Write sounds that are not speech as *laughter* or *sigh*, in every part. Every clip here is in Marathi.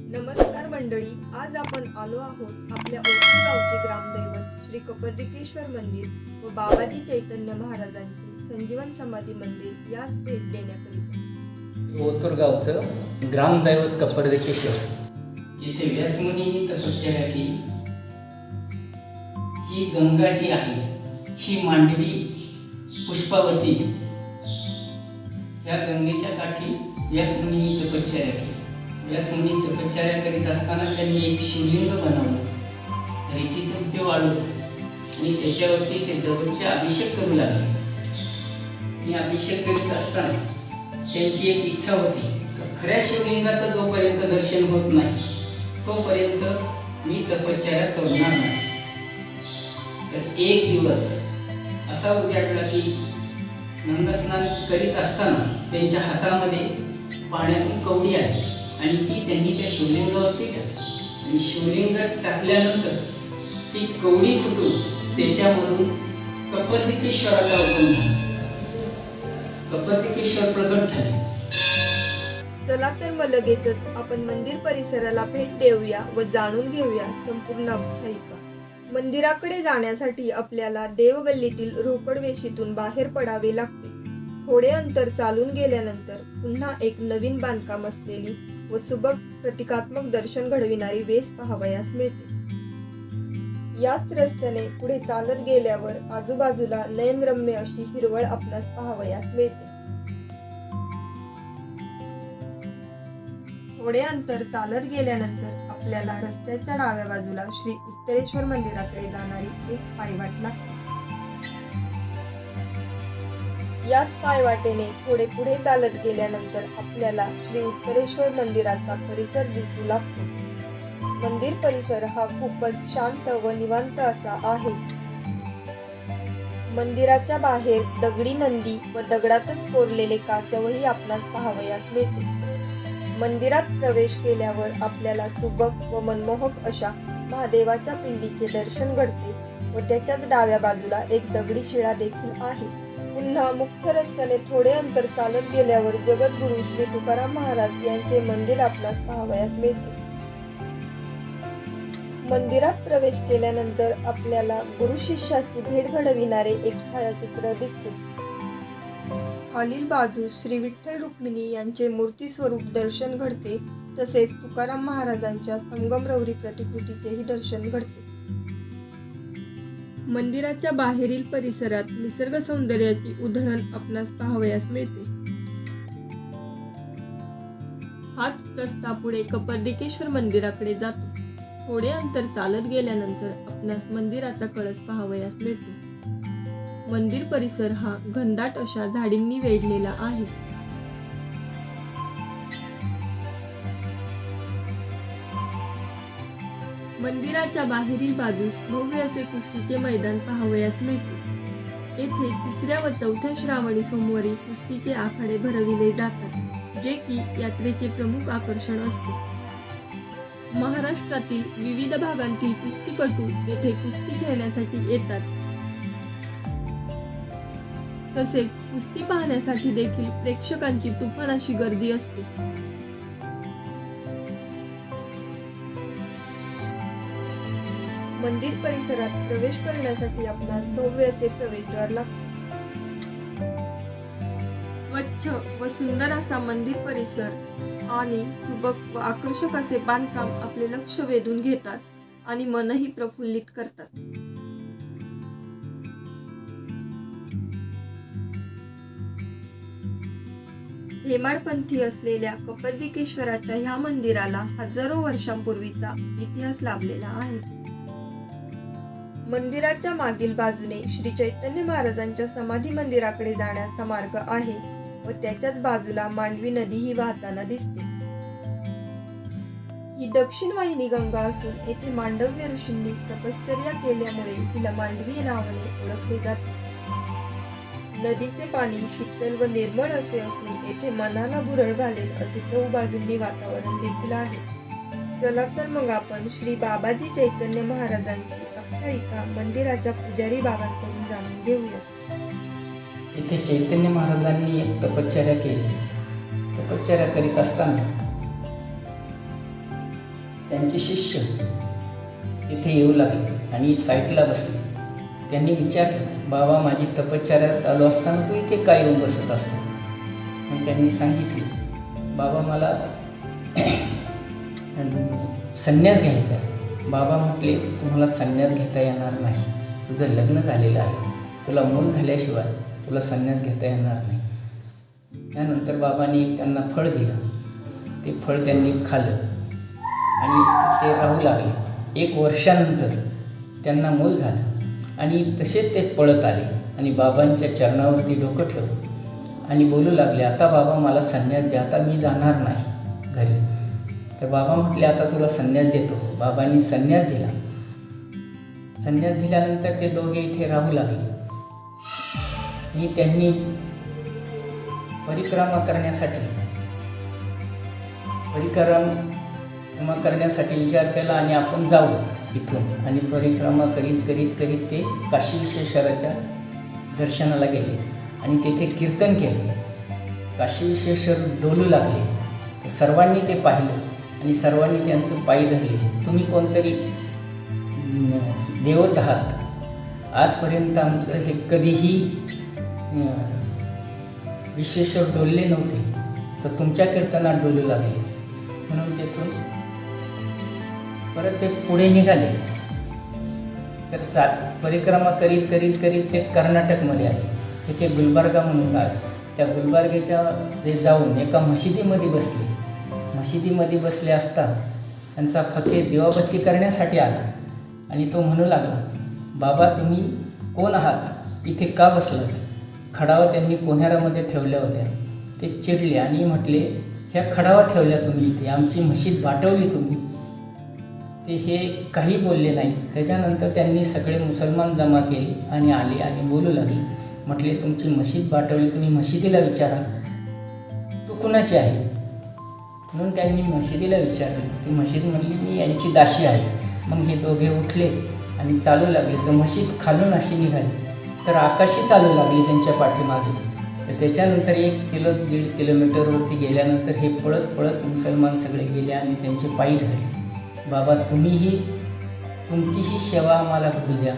नमस्कार मंडळी आज आपण आलो आहोत आपल्या ओळखी गावचे ग्रामदैवत श्री कपर्डिकेश्वर मंदिर व बाबाजी चैतन्य महाराजांचे संजीवन समाधी मंदिर यास भेट देण्याकरिता. ओतूर गावचं ग्रामदैवत कपर्देकेश्वर येथे व्यासमुनी तपश्चर्या केली ही गंगा जी आहे ही मांडवी पुष्पावती ह्या गंगेच्या काठी व्यासमुनी तपश्चर्या केली व्यासमुनी तपश्चर्या करीत असताना त्यांनी एक शिवलिंग बनवलं. रेतीचं ते वाळूच. आणि त्याच्यावरती ते दररोजचे अभिषेक करू लागले. आणि अभिषेक करीत असताना त्यांची एक इच्छा होती खऱ्या शिवलिंगाचं जोपर्यंत दर्शन होत नाही तोपर्यंत मी तपश्चर्या सोडणार नाही. तर एक दिवस असा उजाडला की नंदस्नान करीत असताना त्यांच्या हातामध्ये पाण्यातून कवडी आहे आणि ती त्यांनी त्या शिवलिंगावरती टाकली. आणि शिवलिंग टाकल्यानंतर ती कवडी फुटून त्याच्यामधून कपर्दिकेश्वराचा उगम झाला. कपर्दिकेश्वर प्रगट झाले. चला तर मग लगेचच आपण मंदिर परिसराला भेट देऊया व जाणून घेऊया संपूर्ण आख्यायिका मंदिराकडे जाण्यासाठी आपल्याला देवगल्लीतील रोकड वेशीतून बाहेर पडावे लागते. थोडे अंतर चालून गेल्यानंतर पुन्हा एक नवीन बांधकाम असलेली व सुबक प्रतिकात्मक दर्शन घडविणारी वेस पाहावयास मिळते. याच रस्त्याने पुढे चालत गेल्यावर आजूबाजूला नयनरम्य अशी हिरवळ आपणास पाहावयास मिळते. थोडे अंतर चालत गेल्यानंतर आपल्याला रस्त्याच्या डाव्या बाजूला श्री उत्तरेश्वर मंदिराकडे जाणारी एक पायवाट लागते. याच पायवाटेने थोडे पुढे चालत गेल्यानंतर आपल्याला श्री उत्तरेश्वर मंदिराचा परिसर दिसू लागतो. मंदिर परिसर हा खूपच शांत व निवांत असा आहे. मंदिराच्या बाहेर दगडी नंदी व दगडातच कोरलेले कासवही आपणास पाहावयास मिळते मंदिरात प्रवेश केल्यावर आपल्याला सुबक व मनमोहक अशा महादेवाच्या पिंडीचे दर्शन घडते व त्याच्याच डाव्या बाजूला एक दगडी शिळा देखील आहे. पुन्हा मुख्य रस्त्याने थोडे अंतर चालत गेल्यावर जगद्गुरु श्री तुकाराम महाराज यांचे मंदिर आपणास पाहावयास मिळते. मंदिरात प्रवेश केल्यानंतर आपल्याला गुरु शिष्याची भेट घडविणारे एक छायाचित्र दिसते. खालील बाजूस श्री विठ्ठल रुक्मिणी यांचे मूर्ती स्वरूप दर्शन घडते तसेच तुकाराम महाराजांच्या संगमरवरी प्रतिकृतीचेही दर्शन घडते. मंदिराच्या बाहेरील परिसरात निसर्ग सौंदर्याची उधळण आपणास पाहावयास मिळते. हाच रस्ता पुढे कपर्डिकेश्वर मंदिराकडे जातो. थोडे अंतर चालत गेल्यानंतर आपणास मंदिराचा कळस पाहावयास मिळतो. मंदिर परिसर हा घनदाट अशा झाडींनी वेढलेला आहे. मंदिराच्या बाहेरील बाजूस भव्य असे कुस्तीचे मैदान पाहावयास मिळते. येथे तिसऱ्या व चौथ्या श्रावणी सोमवारी कुस्तीचे आखाडे भरविले जातात जे की यात्रेचे प्रमुख आकर्षण असते. महाराष्ट्रातील विविध भागांतील कुस्तीपटू येथे कुस्ती खेळण्यासाठी येतात. तसेच कुस्ती पाहण्यासाठी देखील प्रेक्षकांची तुफान अशी गर्दी असते. मंदिर परिसरात प्रवेश करण्यासाठी आपणास भव्य असे प्रवेशद्वार लागते स्वच्छ व सुंदर असा मंदिर परिसर आणि सुबक व आकर्षक असे बांधकाम आपले लक्ष वेधून घेतात आणि मनही प्रफुल्लित करतात. हेमाडपंथी असलेल्या कपर्दिकेश्वराच्या ह्या मंदिराला हजारो वर्षांपूर्वीचा इतिहास लाभलेला आहे. मंदिराच्या मागील बाजूने श्री चैतन्य महाराजांच्या समाधी मंदिराकडे जाण्याचा मार्ग आहे व त्याच्याच बाजूला मांडवी नदी ही वाहताना दिसते. ही दक्षिण वाहिनी गंगा असून येथे मांडव्य ऋषींनी तपश्चर्या केल्यामुळे हिला मांडवी नावाने ओळखले जाते. नदीचे पाणी शीतल व निर्मळ असे असून येथे मनाला भुरळ घालेल असे चौबाजूंनी वातावरण देखील आहे. चला तर मग आपण श्री बाबाजी चैतन्य महाराजांची आख्यायिका मंदिराच्या पुजारी बाबांकडून जाणून घेऊया. इथे चैतन्य महाराजांनी एक तपश्चर्या केली. तपश्चर्या करीत असताना त्यांचे शिष्य तिथे येऊ लागले आणि साईटला बसले. त्यांनी विचारलं बाबा माझी तपश्चर्या चालू असताना तू इथे काय येऊन बसत असतो? आणि त्यांनी सांगितले बाबा मला *clears throat* संन्यास घ्यायचा आहे. बाबा म्हटले तुम्हाला संन्यास घेता येणार नाही. तुझं लग्न झालेलं आहे. तुला मूल झाल्याशिवाय तुला संन्यास घेता येणार नाही. त्यानंतर बाबांनी एक त्यांना फळ दिलं. ते फळ त्यांनी खाल्लं. आणि ते राहू लागले. एक वर्षानंतर त्यांना मूल झालं. आणि तसेच ते पळत आले. आणि बाबांच्या चरणावरती डोकं ठेवलं. आणि बोलू लागले आता बाबा मला संन्यास द्या. आता मी जाणार नाही. तर बाबा म्हटले आता तुला संन्यास देतो. बाबांनी संन्यास दिला. संन्यास दिल्यानंतर ते दोघे इथे राहू लागले. आणि त्यांनी परिक्रमा करण्यासाठी परिक्रमा करण्यासाठी विचार केला आणि आपण जाऊ इथून. आणि परिक्रमा करीत करीत करीत ते काशी विश्वेश्वराच्या दर्शनाला गेले आणि तेथे कीर्तन केले. काशी विश्वेश्वर डोलू लागले. तर सर्वांनी ते पाहिलं. आणि सर्वांनी त्यांचं पायी धरले. तुम्ही कोणतरी देवच आहात. आजपर्यंत आमचं हे कधीही विशेष विश्वेश्वर डोलले नव्हते. तर तुमच्या कीर्तनात डोलू लागले. म्हणून तेथून परत ते पुढे निघाले. तर चा परिक्रमा करीत करीत करीत ते कर्नाटकमध्ये आले. तिथे गुलबर्गा म्हणून गाव त्या गुलबर्गेच्या ते जाऊन एका मशिदीमध्ये बसले. मशिदीमध्ये बसले असता त्यांचा फके दिवाबत्ती करण्यासाठी आला. आणि तो म्हणू लागला बाबा तुम्ही कोण आहात? इथे का बसलात? खडावा त्यांनी कोन्हारामध्ये ठेवल्या होत्या. ते चिडले आणि म्हटले ह्या खडावा ठेवल्या तुम्ही इथे. आमची मशीद बाटवली तुम्ही. ते हे काही बोलले नाही. त्याच्यानंतर त्यांनी सगळे मुसलमान जमा केले आणि आले आणि बोलू लागले. म्हटले तुमची मशीद बाटवली तुम्ही मशिदीला विचारा. तू कुणाची आहे? म्हणून त्यांनी मशिदीला विचारलं. ती मशीद म्हणली मी यांची दाशी आहे. मग हे दोघे उठले आणि चालू लागले. तर मशीद खालून अशी निघाली. तर आकाशी चालू लागली त्यांच्या पाठीमागे. तर त्याच्यानंतर एक किलो दीड किलोमीटरवरती गेल्यानंतर हे पळत पळत मुसलमान सगळे गेले आणि त्यांचे पायी धरले. बाबा तुम्हीही तुमचीही सेवा आम्हाला घडू द्या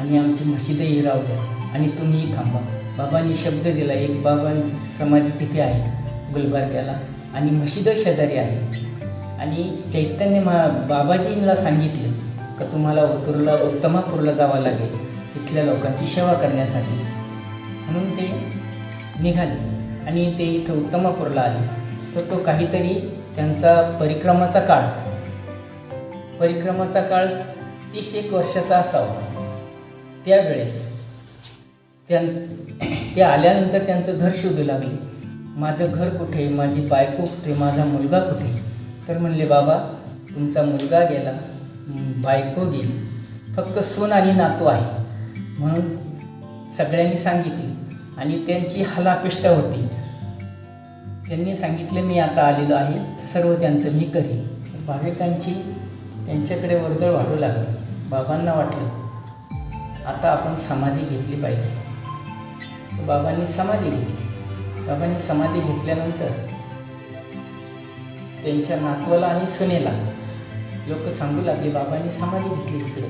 आणि आमची मशिदही राहू द्या आणि तुम्हीही थांबा. बाबांनी शब्द दिला. एक बाबांची समाधी तिथे आहे गुलबर्ग्याला. आणि मशिद शेजारी आहे. आणि चैतन्य मा बाबाजींना सांगितलं का तुम्हाला ओतूरला उत्तमापूरला जावं लागेल. तिथल्या लोकांची सेवा करण्यासाठी. म्हणून ते निघाले. आणि ते इथं उत्तमापूरला आले. तर तो काहीतरी त्यांचा परिक्रमाचा काळ. परिक्रमाचा काळ तीस एक वर्षाचा असावा. त्यावेळेस त्यांचं ते आल्यानंतर त्यांचं घर शोधू लागले. माझं घर कुठे? माझी बायको कुठे? माझा मुलगा कुठे? तर म्हणले बाबा तुमचा मुलगा गेला. बायको गेली. फक्त सून आणि नातू आहे. म्हणून सगळ्यांनी सांगितले आणि त्यांची हलापिष्ट होती. त्यांनी सांगितले मी आता आलेलो आहे. सर्व त्यांचं मी करील भाविकांची त्यांच्याकडे वर्दळ वाढू लागली. बाबांना वाटलं आता आपण समाधी घेतली पाहिजे. बाबांनी समाधी घेतली. बाबांनी समाधी घेतल्यानंतर त्यांच्या नातवाला आणि सुनेला लोक सांगू लागले बाबांनी समाधी घेतली तिकडे.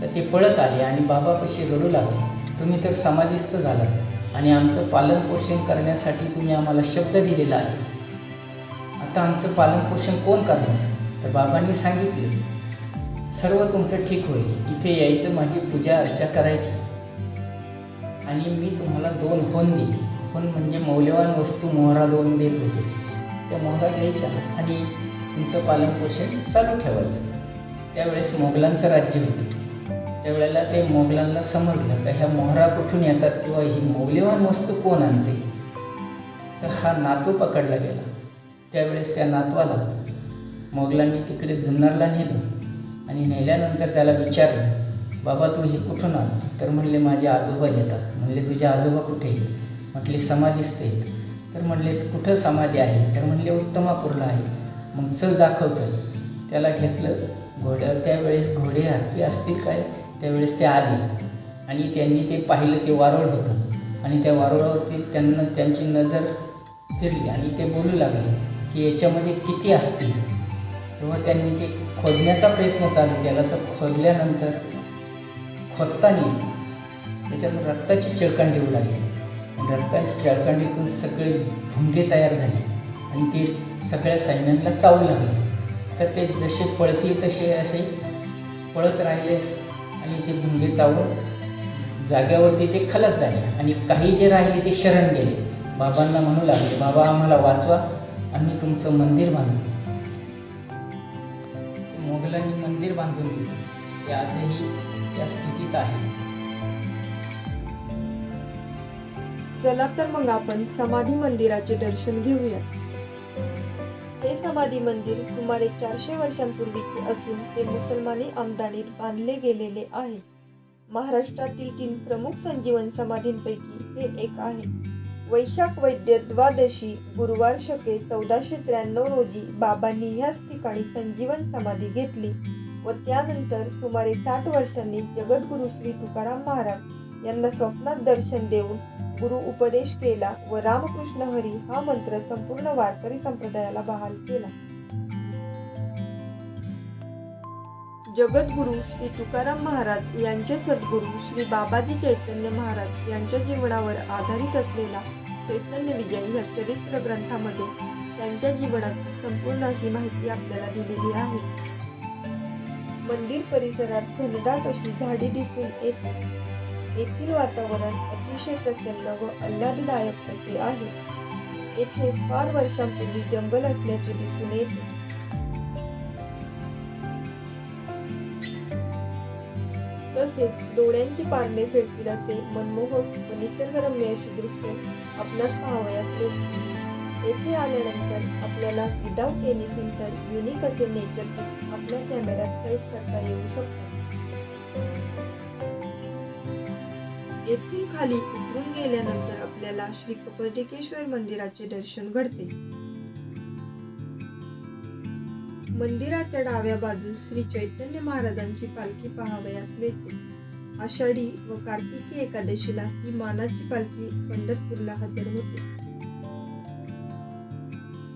तर ते पळत आले आणि बाबापाशी रडू लागले तुम्ही तर समाधीस्थ झालात आणि आमचं पालनपोषण करण्यासाठी तुम्ही आम्हाला शब्द दिलेला आहे. आता आमचं पालनपोषण कोण करणार? तर बाबांनी सांगितले सर्व तुमचं ठीक होईल इथे यायचं माझी पूजा अर्चा करायची आणि मी तुम्हाला दोन होऊन देईल आपण म्हणजे मौल्यवान वस्तू मोहरा दोन देत होते. त्या मोहरा घ्यायच्या आणि तुमचं पालनपोषण चालू ठेवायचं. त्यावेळेस मोगलांचं राज्य होतं. त्यावेळेला ते मोगलांना समजलं का ह्या मोहरा कुठून येतात किंवा ही मौल्यवान वस्तू कोण आणते? तर हा नातू पकडला गेला. त्यावेळेस त्या नातवाला मोगलांनी तिकडे जुन्नरला नेलं आणि नेल्यानंतर त्याला विचारलं बाबा तू हे कुठून आणतो? तर म्हणले माझे आजोबा येतात. म्हणले तुझे आजोबा कुठे येईल म्हटले समाधी स्थित तर म्हटलेस कुठं समाधी आहे? तर म्हणले उत्तमापूरला आहे. मग चल दाखव चल. त्याला घेतलं. घोड्या त्यावेळेस घोडे हत्ती असतील काय? त्यावेळेस ते आले. आणि त्यांनी ते पाहिलं ते वारुळ होतं. आणि त्या वारुळावरती त्यांना त्यांची नजर फिरली आणि ते बोलू लागले की याच्यामध्ये किती असतील? तेव्हा त्यांनी ते खोदण्याचा प्रयत्न चालू केला. तर खोदल्यानंतर खोदताना त्याच्यात रक्ताची चिळकांडी देऊ लागली. रक्ताची चिळकांडीतून सगळे भुंगे तयार झाले. आणि ते सगळ्या सैन्यांना चावू लागले. तर ते जसे पळतील तसे असे पळत राहिलेस आणि ते भुंगे चावून जाग्यावरती ते खलत झाले. आणि काही जे राहिले ते शरण गेले. बाबांना म्हणू लागले बाबा आम्हाला वाचवा. आम्ही तुमचं मंदिर बांधू. मोगलांनी मंदिर बांधून दिलं. ते आजही त्या स्थितीत आहे. चला तर मग आपण समाधी मंदिराचे दर्शन घेऊया. हे समाधी मंदिर सुमारे चारशे वर्षांपूर्वीचे असून ते मुसलमानी आमदानीत बांधले गेलेले आहे. महाराष्ट्रातील तीन प्रमुख संजीवन समाधींपैकी हे एक आहे. वैशाख वैद्य द्वादशी गुरुवार शके चौदाशे त्र्याण्णव रोजी बाबांनी ह्याच ठिकाणी संजीवन समाधी घेतली व त्यानंतर सुमारे साठ वर्षांनी जगद्गुरु श्री तुकाराम महाराज यांना स्वप्नात दर्शन देऊन गुरु उपदेश केला व रामकृष्ण हरी हा मंत्र संपूर्ण वारकरी संप्रदायाला बहाल केला. जगद्गुरु श्री तुकाराम महाराज यांचे सद्गुरू श्री बाबाजी चैतन्य महाराज यांच्या जीवनावर आधारित असलेला चैतन्य विजय या चरित्र ग्रंथामध्ये त्यांच्या जीवनाची संपूर्ण अशी माहिती आपल्याला दिलेली आहे. मंदिर परिसरात घनदाट अशी झाडी दिसून येतात येथील वातावरण अतिशय प्रसन्न व आल्हाददायक असे आहे. येथे फार वर्षांपूर्वी जंगल असल्याचे दिसून येते तसेच डोळ्यांची पारणे फेडतील असे मनमोहक व निसर्गरम्य अशी दृश्य आपणास पाहावयास मिळतील येथे आल्यानंतर आपल्याला विदाऊट एनी फिल्टर युनिक असे नेचर आपल्या कॅमेऱ्यात कैद करता येऊ शकतात. येथून खाली उतरून गेल्यानंतर आपल्याला श्री कपटिकेश्वर मंदिराचे दर्शन घडते. मंदिराच्या डाव्या बाजूस श्री चैतन्य महाराजांची पालखी पाहावयास मिळते. आषाढी व कार्तिकी एकादशीला ही मानाची पालखी पंढरपूरला हजर होते.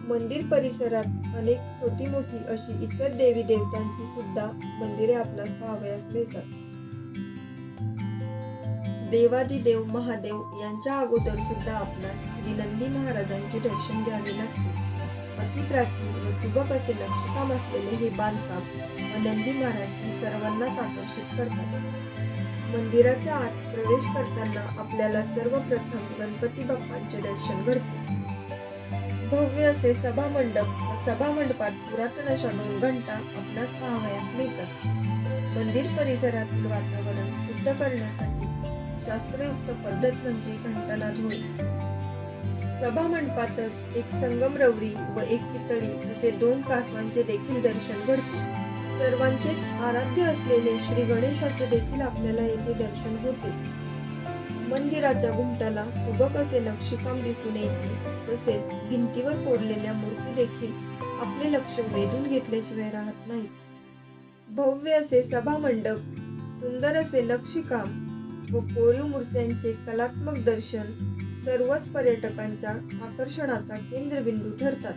मंदिर परिसरात अनेक छोटी मोठी अशी इतर देवी देवतांची सुद्धा मंदिरे आपल्यास पाहावयास मिळतात. देवादिदेव महादेव यांच्या अगोदर सुद्धा आपणास नंदी महाराजांचे दर्शन घ्यावे लागते. अतिप्राचीन व सुबक असे नक्षीकाम असलेले हे बांधकाम व नंदी महाराज हे सर्वांनाच आकर्षित करतात. मंदिराच्या आत प्रवेश करताना आपल्याला सर्वप्रथम गणपती बाप्पांचे दर्शन घडते. भव्य असे सभा मंडप व सभा मंडपात पुरातन अशा दोन घंटा आपणास पाहावयास मिळतात. मंदिर परिसरातील वातावरण शुद्ध करण्यासाठी शास्त्रयुक्त पद्धत म्हणजे घंटानाद होय. सभा मंडपातच एक संगमरवरी व एक पितळी असे दोन कासवांचे देखील दर्शन घडते. सर्वांचेच आराध्य असलेले श्री गणेशाचे देखील आपल्याला येथे दर्शन होते. मंदिराच्या घुमटाला सुबक असे नक्षीकाम दिसून येते. तसेच भिंतीवर कोरलेल्या मूर्ती देखील आपले लक्ष वेधून घेतल्याशिवाय राहत नाहीत. भव्य असे सभा मंडप सुंदर असे नक्षीकाम व कोरीव मूर्त्यांचे कलात्मक दर्शन सर्वच पर्यटकांच्या आकर्षणाचा केंद्रबिंदू ठरतात.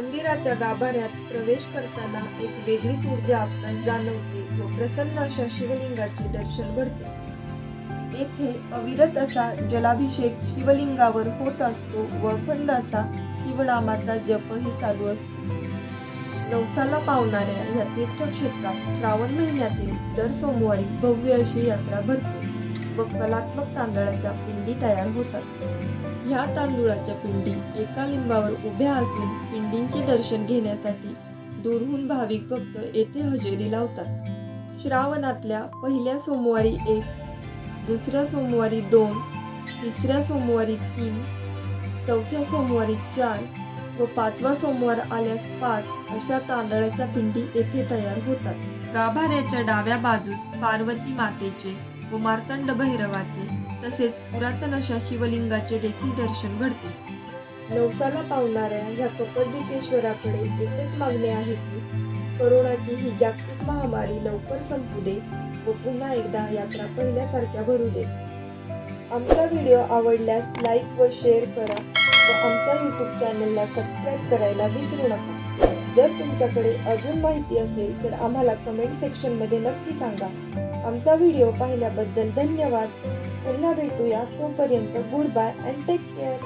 मंदिराच्या गाभाऱ्यात प्रवेश करताना एक वेगळीच ऊर्जा आपण जाणवते. व प्रसन्न अशा शिवलिंगाचे दर्शन घडते. येथे अविरत असा जलाभिषेक शिवलिंगावर होत असतो व अखंड असा शिवनामाचा जपही चालू असतो. नवसाला पावणाऱ्या या तीर्थक्षेत्रात श्रावण महिन्यातील दर सोमवारी भव्य अशी यात्रा भरते व कलात्मक तांदळाच्या पिंडी तयार होतात. ह्या तांदूळाच्या पिंडी एका लिंबावर उभ्या असून पिंडींचे दर्शन घेण्यासाठी दूरहून भाविक भक्त येथे हजेरी लावतात. श्रावणातल्या पहिल्या सोमवारी एक दुसऱ्या सोमवारी दोन तिसऱ्या सोमवारी तीन चौथ्या सोमवारी चार व पाचवा सोमवार आल्यास पाच अशा तांदळाच्या पिंडी येथे तयार होतात. गाभाऱ्याच्या डाव्या बाजूस पार्वती मातेचे व मार्तंड भैरवाचे तसेच पुरातन अशा शिवलिंगाचे देखील दर्शन घडते. नवसाला पावणाऱ्या ह्या कपरदिकेश्वराकडे एकच मागणे आहे की करोनाची ही जागतिक महामारी लवकर संपू दे व पुन्हा एकदा यात्रा पहिल्यासारख्या भरू दे. आमचा व्हिडिओ आवडल्यास लाईक व शेअर करा व आमच्या यूट्यूब चॅनलला सबस्क्राईब करायला विसरू नका. जर तुमच्याकडे अजून माहिती असेल तर आम्हाला कमेंट सेक्शनमध्ये नक्की सांगा. आमचा व्हिडिओ पाहिल्याबद्दल धन्यवाद. पुन्हा भेटूया तोपर्यंत good bye and take care